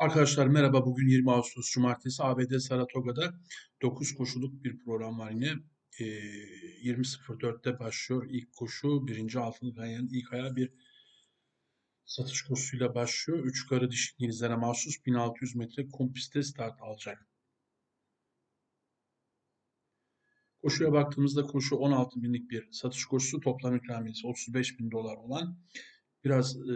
Arkadaşlar merhaba. Bugün 20 Ağustos Cumartesi ABD Saratoga'da 9 koşuluk bir program var yine. Ee, 20.04'te başlıyor ilk koşu. Birinci altılı ganyanın ilk ayağı bir satış koşusuyla başlıyor. 3 karı dişi İngilizlere mahsus 1600 metre kum pistte start alacak. Koşuya baktığımızda koşu 16 binlik bir satış koşusu. Toplam ikramiyesi 35 bin dolar olan Biraz e,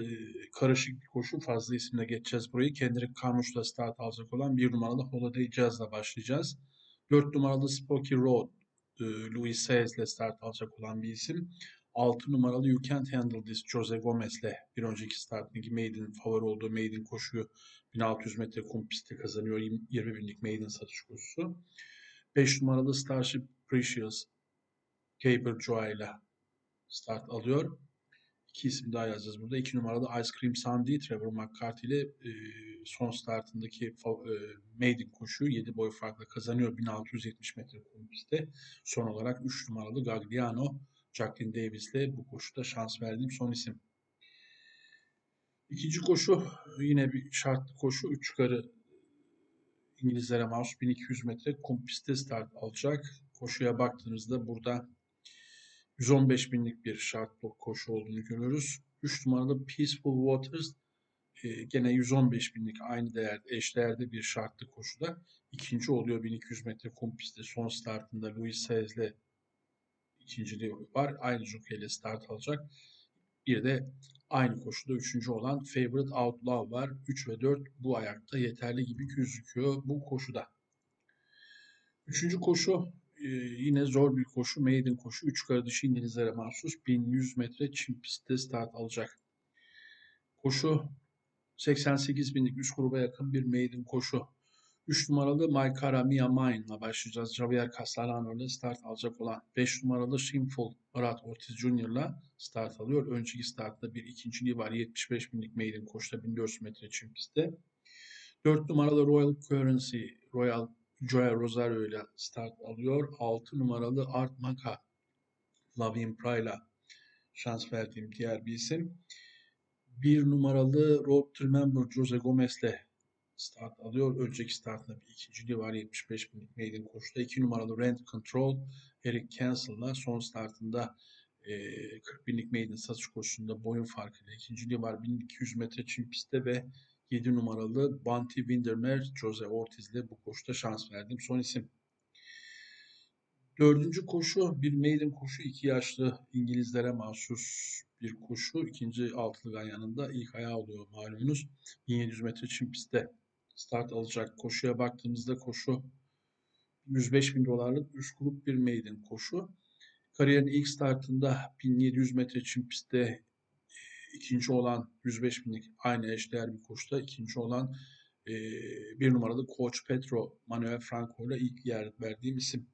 karışık bir koşu. Fazla isimle geçeceğiz burayı. Kendrick Carmouche'la start alacak olan bir numaralı Holiday Jazz'la başlayacağız. Dört numaralı Spoky Road e, Louis Sayes'le start alacak olan bir isim. Altı numaralı You Can't Handle This Jose Gomez'le bir önceki startındaki Maiden favori olduğu Maiden koşuyu 1600 metre kum pistte kazanıyor. 20 binlik Maiden satış koşusu. 5 numaralı Starship Precious Caber Joy ile start alıyor. İki isim daha yazacağız burada. İki numaralı Ice Cream Sandy, Trevor McCarthy ile e, son startındaki e, maiden koşu 7 boy farkla kazanıyor 1670 metre pistte. Son olarak 3 numaralı Gagliano, Jacqueline Davis ile bu koşuda şans verdiğim son isim. İkinci koşu yine bir şartlı koşu. 3 yukarı İngilizlere mahsus 1200 metre kum pistte start alacak. Koşuya baktığınızda burada 115 binlik bir şart koşu olduğunu görüyoruz. 3 numaralı Peaceful Waters e, gene 115 binlik aynı değer eşdeğerde bir şartlı koşuda. ikinci oluyor 1200 metre kum son startında Louis Saez'le ikinciliği var. Aynı jokeyle start alacak. Bir de aynı koşuda üçüncü olan Favorite Outlaw var. 3 ve 4 bu ayakta yeterli gibi gözüküyor bu koşuda. Üçüncü koşu ee, yine zor bir koşu. Maiden koşu. 3 kardeşi İngilizlere mahsus 1100 metre çim pistte start alacak. Koşu 88 binlik üst gruba yakın bir maiden koşu. 3 numaralı Maykara Mia Mine'la başlayacağız. Javier Castellano ile start alacak olan 5 numaralı Shameful Murat Ortiz Jr. start alıyor. Önceki startta bir ikinciliği var. 75 binlik maiden koşuda 1400 metre çim pistte. 4 numaralı Royal Currency, Royal Joya Rosario ile start alıyor. 6 numaralı Art Maka Lavin Pra'yla şans verdiğim diğer bir isim. 1 numaralı Road to Remember Jose Gomez ile start alıyor. Önceki startında bir ikinciliği var 75 binlik maiden koşuda. 2 numaralı Rent Control Eric Cancel'la son startında e, 40 binlik maiden satış koşusunda boyun farkıyla ikinciliği var. 1200 metre çim pistte ve 7 numaralı Banti Windermere Jose Ortiz ile bu koşuda şans verdim. Son isim. Dördüncü koşu bir maiden koşu. iki yaşlı İngilizlere mahsus bir koşu. İkinci altılı ganyanında ilk ayağı oluyor malumunuz. 1700 metre çim pistte start alacak. Koşuya baktığımızda koşu 105 bin dolarlık üst grup bir maiden koşu. Kariyerin ilk startında 1700 metre çim pistte ikinci olan 105 binlik aynı eşdeğer bir koşuda ikinci olan e, bir numaralı Coach Petro Manuel Franco ile ilk yer verdiğim isim.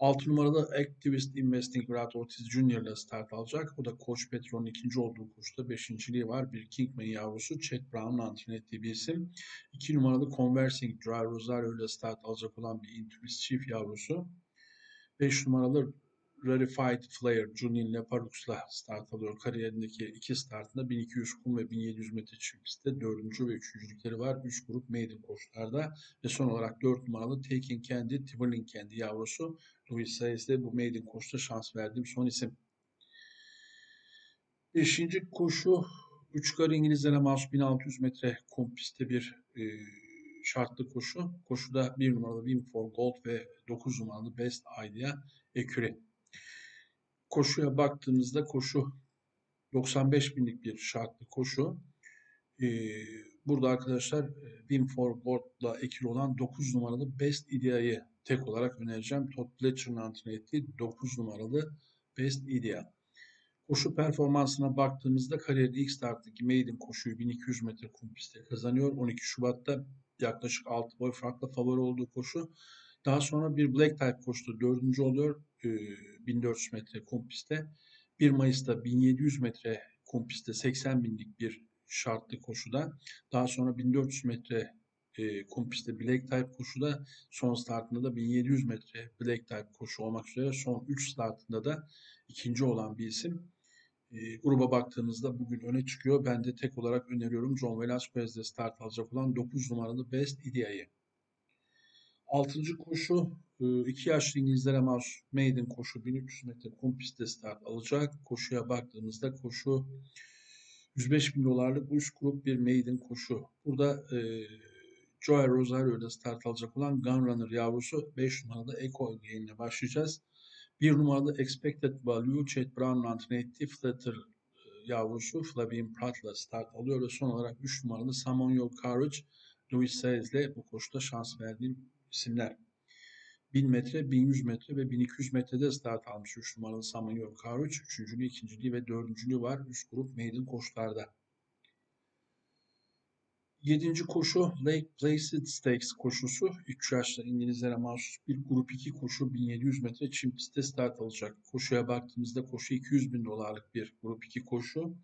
6 numaralı Activist Investing Brad Ortiz Jr. ile start alacak. O da Coach Petro'nun ikinci olduğu koşuda beşinciliği var. Bir Kingman yavrusu Chet Brown'un antren ettiği bir isim. 2 numaralı Conversing Drive Rosario ile start alacak olan bir Intuit Chief yavrusu. 5 numaralı Rarified Flyer Junin Leparux'la start alıyor. Kariyerindeki iki startında 1200 kum ve 1700 metre pistte dördüncü ve üçüncülükleri var. Üç grup maiden koşularda ve son olarak dört numaralı Taking Candy, Tiverling Candy yavrusu Louis Sayes'de bu maiden koşuda şans verdiğim son isim. Beşinci koşu 3 kar İngilizlere mahsus 1600 metre kum pistte bir e, şartlı koşu. Koşuda 1 numaralı Win for Gold ve 9 numaralı Best Idea Eküre koşuya baktığımızda koşu 95 binlik bir şartlı koşu. Ee, burada arkadaşlar e, Wim for Board'la ekili olan 9 numaralı Best Idea'yı tek olarak önereceğim. Todd Fletcher'ın antrenör ettiği 9 numaralı Best Idea. Koşu performansına baktığımızda kariyerin ilk starttaki maiden koşuyu 1200 metre kum pistte kazanıyor. 12 Şubat'ta yaklaşık 6 boy farklı favori olduğu koşu. Daha sonra bir Black Type koştu. Dördüncü oluyor. 1400 metre kum pistte. 1 Mayıs'ta 1700 metre kum pistte 80 binlik bir şartlı koşuda. Daha sonra 1400 metre e, kum pistte Black Type koşuda son startında da 1700 metre Black Type koşu olmak üzere son 3 startında da ikinci olan bir isim. E, gruba baktığımızda bugün öne çıkıyor. Ben de tek olarak öneriyorum John Velasquez'de start alacak olan 9 numaralı Best Idea'yı. Altıncı koşu 2 yaşlı İngilizlere mahsus maiden koşu 1300 metre kum pistte start alacak. Koşuya baktığımızda koşu 105 bin dolarlık üst grup bir maiden koşu. Burada e, Joey Rosario'da start alacak olan Gunrunner yavrusu 5 numaralı Echo ile başlayacağız. 1 numaralı Expected Value Chad Brown Alternative Flatter yavrusu Flavien Pratt'la start alıyor ve son olarak 3 numaralı Samuel Courage Louis Sayes'le bu koşuda şans verdiğim isimler. 1000 metre, 1100 metre ve 1200 metrede start almış 3 numaralı Samuel Courage. Üçüncülüğü, ikinciliği ve dördüncülüğü var üst grup maiden koşularda. Yedinci koşu Lake Placid Stakes koşusu. 3 yaşlı İngilizlere mahsus bir grup 2 koşu 1700 metre çim pistte start alacak. Koşuya baktığımızda koşu 200 bin dolarlık bir grup 2 koşu.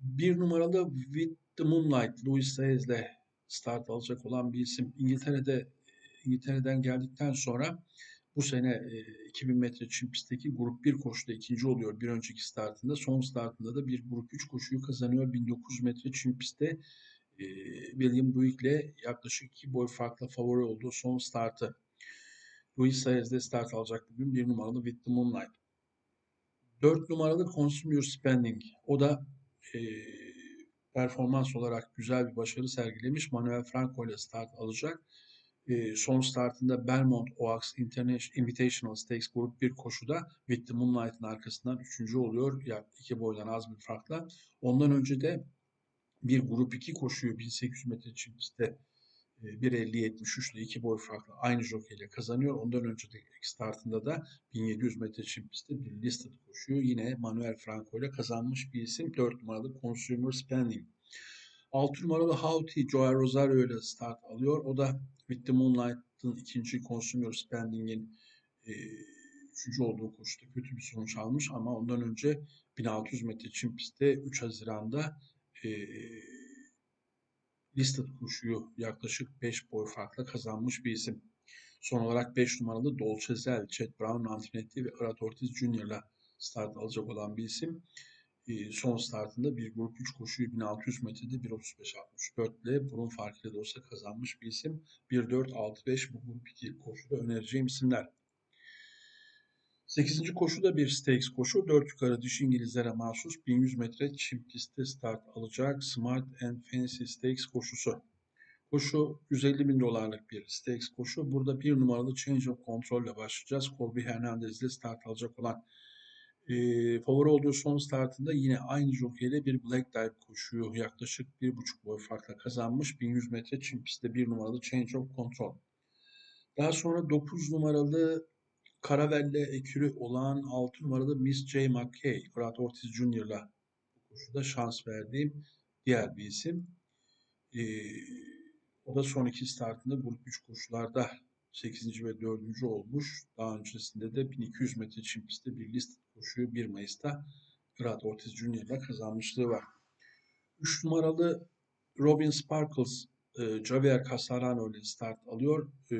Bir numaralı With the Moonlight Louis Sayes'le start alacak olan bir isim. İngiltere'de İngiltere'den geldikten sonra bu sene e, 2000 metre çim pistteki grup 1 koşuda ikinci oluyor bir önceki startında. Son startında da bir grup 3 koşuyu kazanıyor. 1900 metre çim pistte e, William Buick'le yaklaşık 2 boy farklı favori olduğu son startı. Luis Sayes'de start alacak bugün bir numaralı With the Moonlight. 4 numaralı Consumer Spending. O da e, performans olarak güzel bir başarı sergilemiş. Manuel Franco ile start alacak. E, son startında Belmont Oaks Invitational Stakes Grup 1 koşuda With the Moonlight'ın arkasından 3. oluyor. Ya iki boydan az bir farkla. Ondan önce de bir grup 2 koşuyu 1800 metre çim pistte 1.50-73 ile 2 boy farklı aynı jokeyle kazanıyor. Ondan önceki startında da 1700 metre çim pistte bir listed koşuyor. Yine Manuel Franco ile kazanmış bir isim. 4 numaralı Consumer Spending. 6 numaralı Houghty Joel Rosario ile start alıyor. O da With the Moonlight'ın ikinci Consumer Spending'in e, üçüncü olduğu koşuda kötü bir sonuç almış ama ondan önce 1600 metre çim pistte 3 Haziran'da e, listed koşuyu yaklaşık 5 boy farkla kazanmış bir isim. Son olarak 5 numaralı Dolce Zel, Chet Brown Antonetti ve Arat Ortiz Jr.'la start alacak olan bir isim. E, son startında bir grup 3 koşuyu 1600 metrede 1.35-64 ile burun farkıyla da olsa kazanmış bir isim. 1.4-6-5 bu grup 2 koşuda önereceğim isimler. 8. koşu da bir stakes koşu. 4 yukarı dişi İngilizlere mahsus 1100 metre çim pistte start alacak Smart and Fancy Stakes koşusu. Koşu 150 bin dolarlık bir stakes koşu. Burada bir numaralı Change of Control ile başlayacağız. Colby Hernandez ile start alacak olan e, favori olduğu son startında yine aynı jokeyle bir Black Dive koşuyu yaklaşık 1,5 boy farkla kazanmış. 1100 metre çim pistte bir numaralı Change of Control. Daha sonra 9 numaralı Karavelle ekürü olan 6 numaralı Miss J. McKay, Fırat Ortiz Jr.'la koşuda şans verdiğim diğer bir isim. Ee, o da son iki startında grup 3 koşularda 8. ve 4. olmuş. Daha öncesinde de 1200 metre çim pistte bir list koşuyu 1 Mayıs'ta Fırat Ortiz Jr.'la kazanmışlığı var. 3 numaralı Robin Sparkles, e, Javier Casarano ile start alıyor. E,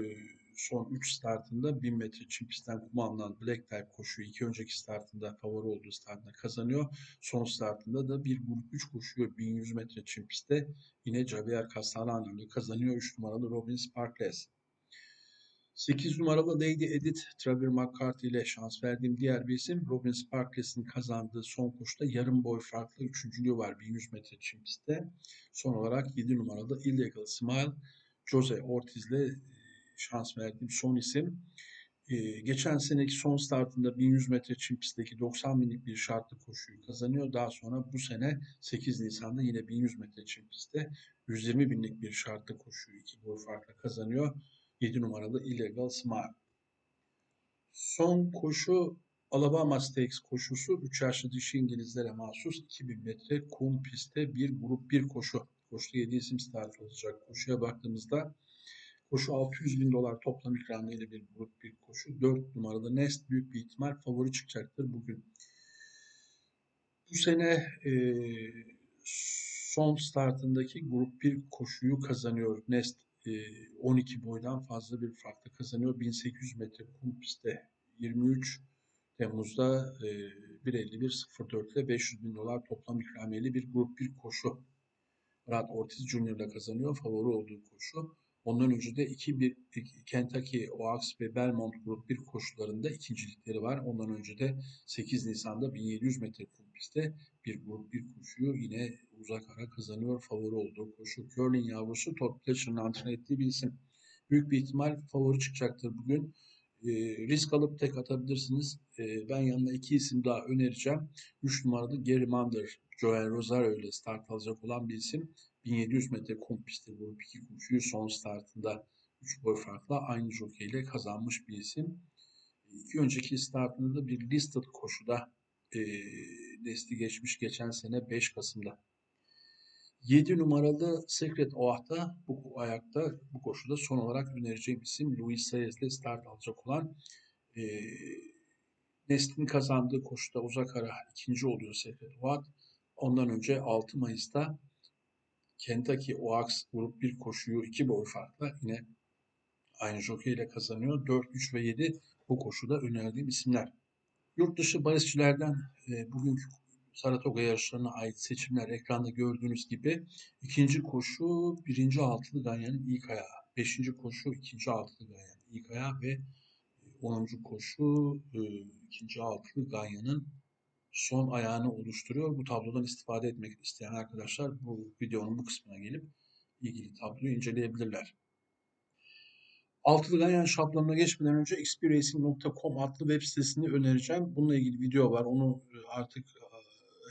son 3 startında 1000 metre çim pistten kuma alınan Black Type koşuyu iki önceki startında favori olduğu startında kazanıyor. Son startında da bir grup 3 koşuyor 1100 metre çim pistte. Yine Javier Castellano ile kazanıyor 3 numaralı Robin Sparkles. 8 numaralı Lady Edith Trevor McCarthy ile şans verdiğim diğer bir isim Robin Sparkles'in kazandığı son koşuda yarım boy farklı üçüncülüğü var 1100 metre pistte. Son olarak 7 numaralı Illegal Smile Jose Ortiz ile şans verdiğim son isim. Ee, geçen seneki son startında 1100 metre çim pistteki 90 binlik bir şartlı koşuyu kazanıyor. Daha sonra bu sene 8 Nisan'da yine 1100 metre çim pistte 120 binlik bir şartlı koşuyu iki boy farkla kazanıyor. 7 numaralı Illegal Smile. Son koşu Alabama Stakes koşusu 3 yaşlı dişi İngilizlere mahsus 2000 metre kum pistte bir grup bir koşu. Koşuda 7 isim start olacak. Koşuya baktığımızda Koşu 600 bin dolar toplam ikramıyla bir grup bir koşu. 4 numaralı Nest büyük bir ihtimal favori çıkacaktır bugün. Bu sene e, son startındaki grup bir koşuyu kazanıyor. Nest 12 boydan fazla bir farklı kazanıyor. 1800 metre kum pistte 23 Temmuz'da e, 1.51.04 ile 500 bin dolar toplam ikramiyeli bir grup bir koşu. Brad Ortiz Jr. ile kazanıyor. Favori olduğu koşu. Ondan önce de 2-1 Kentucky, Oaks ve Belmont Grup 1 koşularında ikincilikleri var. Ondan önce de 8 Nisan'da 1700 metre kum pistte bir grup 1 koşuyu yine uzak ara kazanıyor. Favori olduğu koşu. Curling yavrusu Todd Pletcher'ın antrenör ettiği bir isim. Büyük bir ihtimal favori çıkacaktır bugün. E, risk alıp tek atabilirsiniz. E, ben yanına iki isim daha önereceğim. 3 numaralı Gary Mander, Joel Rosario ile start alacak olan bir isim. 1700 metre kum pistte grup 2 koşuyu son startında 3 boy farkla aynı jockey ile kazanmış bir isim. İki önceki startında da bir listed koşuda e, desti geçmiş geçen sene 5 Kasım'da. 7 numaralı Secret Oah'ta bu ayakta bu koşuda son olarak önereceğim isim Luis Sayes ile start alacak olan e, Nestin kazandığı koşuda uzak ara ikinci oluyor Secret Oah. Ondan önce 6 Mayıs'ta Kentucky Oaks grup 1 koşuyu 2 boy farkla yine aynı jockey ile kazanıyor. 4, 3 ve 7 bu koşuda önerdiğim isimler. Yurt dışı bahisçilerden e, bugünkü Saratoga yarışlarına ait seçimler ekranda gördüğünüz gibi ikinci koşu birinci altılı ganyanın ilk ayağı, beşinci koşu ikinci altılı ganyanın ilk ayağı ve onuncu koşu e, ikinci altılı ganyanın son ayağını oluşturuyor. Bu tablodan istifade etmek isteyen arkadaşlar bu videonun bu kısmına gelip ilgili tabloyu inceleyebilirler. Altılı ganyan şablonuna geçmeden önce xpracing.com adlı web sitesini önereceğim. Bununla ilgili video var. Onu artık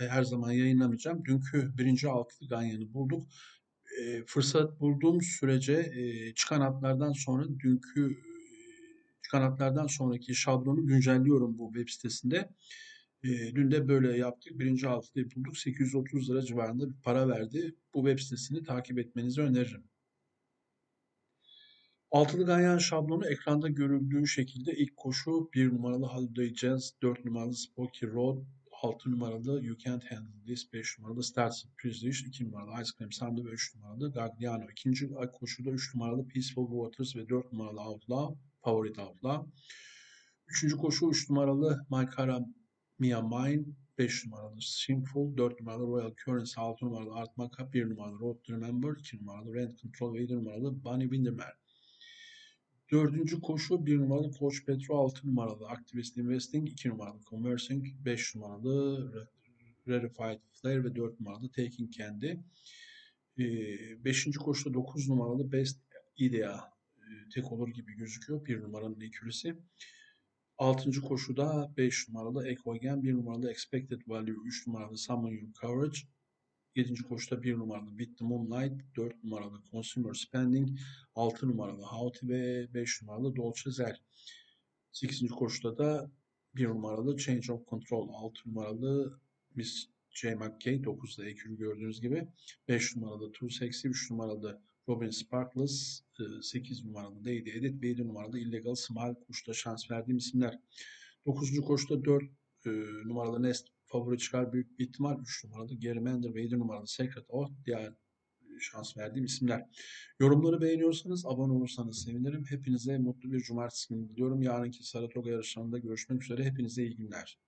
e, her zaman yayınlamayacağım. Dünkü birinci altılı ganyanı bulduk. E, fırsat bulduğum sürece e, çıkan atlardan sonra dünkü e, çıkan atlardan sonraki şablonu güncelliyorum bu web sitesinde. E, dün de böyle yaptık. Birinci altıyı bulduk. 830 lira civarında bir para verdi. Bu web sitesini takip etmenizi öneririm. Altılı ganyan şablonu ekranda görüldüğü şekilde ilk koşu 1 numaralı Holiday Jazz, 4 numaralı Spoky Road, 6 numaralı You Can't Handle This, 5 numaralı Stars Prestige, 2 numaralı Ice Cream Sundae ve 3 numaralı Gagliano. İkinci koşuda 3 numaralı Peaceful Waters ve 4 numaralı Outlaw, Favorite Outlaw. Üçüncü koşu 3 numaralı My Cara Mia Mine, 5 numaralı Sinful, 4 numaralı Royal Currency, 6 numaralı Art Maca, 1 numaralı Road to Remember, 2 numaralı Rent Control ve 7 numaralı Bunny Windermere. Dördüncü koşu bir numaralı Coach Petro, altı numaralı Activist Investing, iki numaralı Conversing, beş numaralı Rarified Flare ve dört numaralı Taking Candy. Beşinci koşuda dokuz numaralı Best Idea tek olur gibi gözüküyor. Bir numaranın ekürisi. Altıncı koşuda 5 numaralı Ekogen, 1 numaralı Expected Value, 3 numaralı Summon Your Coverage, 7. koşuda 1 numaralı Beat the Moonlight, 4 numaralı Consumer Spending, 6 numaralı Houghty ve 5 numaralı Dolce Zer. 8. koşuda da 1 numaralı Change of Control, 6 numaralı Miss J. McKay, 9'da ekürü gördüğünüz gibi. 5 numaralı Too Sexy, 3 numaralı Robin Sparkles, 8 numaralı Lady Edit ve 7 numaralı Illegal Smile koşuda şans verdiğim isimler. 9. koşuda 4 e, numaralı Nest favori çıkar büyük bir ihtimal. 3 numaralı Germander ve 7 numaralı Secret o diğer şans verdiğim isimler. Yorumları beğeniyorsanız abone olursanız sevinirim. Hepinize mutlu bir cumartesi günü diliyorum. Yarınki Saratoga yarışlarında görüşmek üzere. Hepinize iyi günler.